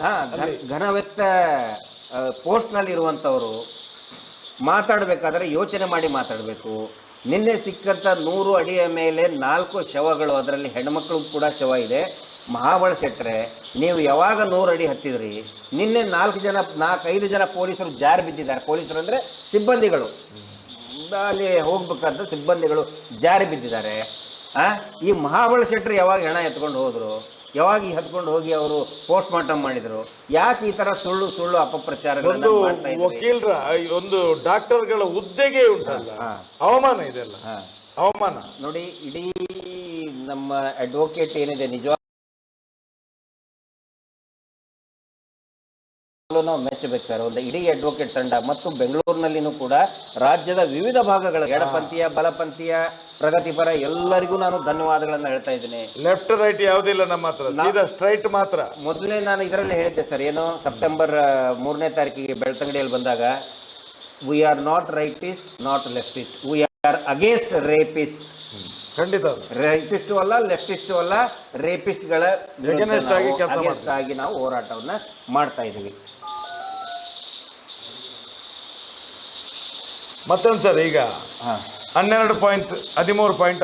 ಹಾ ಘ- ಘನವೆತ್ತ ಪೋಸ್ಟ್ನಲ್ಲಿ ಇರುವಂಥವರು ಮಾತಾಡಬೇಕಾದ್ರೆ ಯೋಚನೆ ಮಾಡಿ ಮಾತಾಡಬೇಕು. ನಿನ್ನೆ ಸಿಕ್ಕಂಥ ನೂರು ಅಡಿಯ ಮೇಲೆ ನಾಲ್ಕು ಶವಗಳು ಅದರಲ್ಲಿ ಹೆಣ್ಮಕ್ಳು ಕೂಡ ಶವ ಇದೆ. ಮಹಾಬಳ ಶೆಟ್ಟರೆ ನೀವು ಯಾವಾಗ ನೂರು ಅಡಿ ಹತ್ತಿದ್ರಿ? ನಿನ್ನೆ ನಾಲ್ಕು ಜನ ನಾಲ್ಕೈದು ಜನ ಪೊಲೀಸರು ಜಾರಿ ಬಿದ್ದಿದ್ದಾರೆ. ಪೊಲೀಸರು ಅಂದರೆ ಸಿಬ್ಬಂದಿಗಳು. ಅಲ್ಲಿ ಹೋಗ್ಬೇಕಾದ ಸಿಬ್ಬಂದಿಗಳು ಜಾರಿ ಬಿದ್ದಿದ್ದಾರೆ. ಆ ಈ ಮಹಾಬಳ ಶೆಟ್ಟರು ಯಾವಾಗ ಹೆಣ ಎತ್ಕೊಂಡು ಹೋದರು? ಯಾವಾಗ ಈ ಹತ್ಕೊಂಡು ಹೋಗಿ ಅವರು ಪೋಸ್ಟ್ ಮಾರ್ಟಮ್ ಮಾಡಿದ್ರು? ಯಾಕೆ ಈ ತರ ಸುಳ್ಳು ಸುಳ್ಳು ಅಪಪ್ರಚಾರಗಳನ್ನು ಮಾಡ್ತಾ ವಕೀಲರ ಒಂದು ಡಾಕ್ಟರ್ಗಳ ಹುದ್ದೆಗೆ ಉಂಟಲ್ಲ. ಅವಮಾನ ಇದೆಲ್ಲ. ಅವಮಾನ? ನೋಡಿ ಇಡೀ ನಮ್ಮ ಅಡ್ವೊಕೇಟ್ ಏನಿದೆ ನಿಜವಾಗ್ಲೂ ನಾವು ಮೆಚ್ಚಬೇಕು ಸರ್ ಒಂದು ಇಡೀ ಅಡ್ವೊಕೇಟ್ ತಂಡ ಮತ್ತು ಬೆಂಗಳೂರಿನಲ್ಲಿನೂ ಕೂಡ ರಾಜ್ಯದ ವಿವಿಧ ಭಾಗಗಳ ಎಡಪಂಥೀಯ ಬಲಪಂಥೀಯ ಪ್ರಗತಿಪರ ಎಲ್ಲರಿಗೂ ನಾನು ಧನ್ಯವಾದಗಳನ್ನು ಹೇಳ್ತಾ ಇದ್ದೀನಿ. ಲೆಫ್ಟ್ ರೈಟ್ ಯಾವುದಿಲ್ಲ ನಮ್ಮ ಹತ್ರ. ಸ್ಟ್ರೈಟ್ ಮಾತ್ರ. ಮೊದಲೇ ನಾನು ಇದರಲ್ಲಿ ಹೇಳಿದ್ದೆ ಸರ್ ಏನು ಸೆಪ್ಟೆಂಬರ್ ಮೂರನೇ ತಾರೀಕಿಗೆ ಬೆಳ್ತಂಗಡಿಯಲ್ಲಿ ಬಂದಾಗ we are not rightist not leftist we are against rapist ಖಂಡಿತ. ರೈಟ್ ರೈಟಿಸ್ಟು ಅಲ್ಲ ಲೆಫ್ಟಿಸ್ಟು ಅಲ್ಲ ರೇಪಿಸ್ಟ್ಗಳ ಆಗಿ ನಾವು ಹೋರಾಟವನ್ನು ಮಾಡ್ತಾ ಇದ್ದೀವಿ. ಮತ್ತೊಂದು ಸರ್ ಈಗ ಹನ್ನೆರಡು ಪಾಯಿಂಟ್ ಹದಿಮೂರು ಪಾಯಿಂಟ್